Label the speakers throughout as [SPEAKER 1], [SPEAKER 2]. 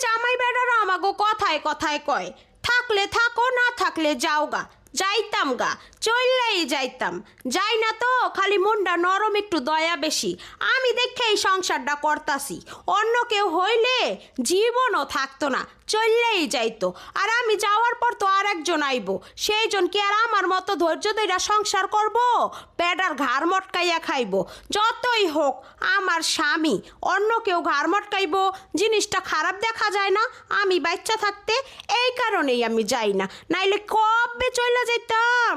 [SPEAKER 1] জামাই বেড়ারা আমাগো কথায় কথায় কয় থাকলে থাকো না থাকলে যাও গা যাইতাম গা চললেই যাইতাম। যাই না তো, খালি মনটা নরম, একটু দয়া বেশি। আমি দেখে এই সংসারটা করতাছি। অন্য কেউ হইলে জীবনও থাকতো না চললেই যাইতো। আর আমি যাওয়ার পর তো আর একজন আইবো। সেই জন কি আর আমার মতো ধৈর্য ধৈরা সংসার করব? পেডার ঘাড় মটকাইয়া খাইব। যতই হোক, আমার স্বামী অন্য কেউ ঘাড় মটকাইবো, জিনিসটা খারাপ দেখা যায় না। আমি বাচ্চা থাকতে কারণেই আমি যাই না নাইলে কবে চলে যেতাম।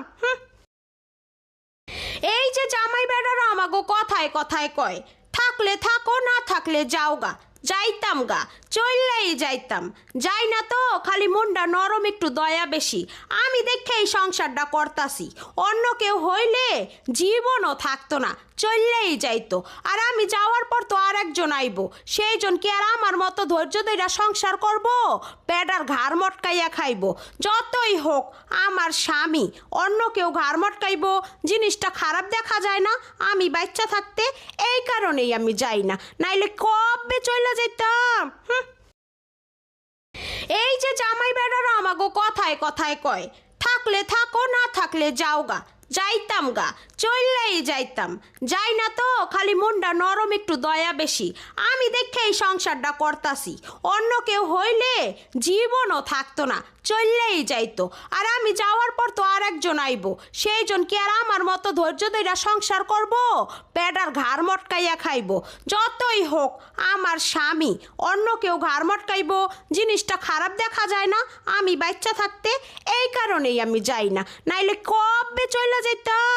[SPEAKER 1] এই যে জামাই বেড়ারা আমাগো কথায় কথায় কয়, থাকলে থাকো, না থাকলে যাও গা যাইতাম গা চললেই যাইতাম। যাই না তো, খালি মনটা নরম, একটু দয়া বেশি। আমি দেখে এই সংসারটা করতাছি। অন্য কেউ হইলে জীবনও থাকতো না চললেই যাইতো। আর আমি যাওয়ার পর তো আর একজন আইবো। সেই জন কি আর আমার মতো ধৈর্য ধৈরা সংসার করব? পেডার ঘাড় মটকাইয়া খাইবো। যতই হোক, আমার স্বামী, অন্য কেউ ঘাড় মটকাইবো। জিনিসটা খারাপ দেখা যায় না, আমি বাচ্চা থাকতে এই কারণেই আমি যাই না। নাইলে কবে চলে যেতাম হুঁ। এই যে জামাই বেড়ারা আমাগো কথায় কথায় কয়, থাকলে থাকো, না থাকলে যাও গা যাইতাম গা। চললেই যাইতাম। যাই না তো, খালি মনটা নরম, একটু দয়া বেশি। আমি দেখে এই সংসারটা করতাছি। অন্য কেউ হইলে জীবনও থাকতো না চললেই যাইতো। আর আমি যাওয়ার পর তো আর একজন আইবো। সেই জন কি আর আমার মতো ধৈর্য ধৈরা সংসার করব? পেডার ঘাড় মটকাইয়া খাইবো। যতই হোক, আমার স্বামী অন্য কেউ ঘাড় মটকাইবো, জিনিসটা খারাপ দেখা যায় না। আমি বাচ্চা থাকতে এই কারণেই আমি যাই না। নাইলে কবে চলে যেতাম।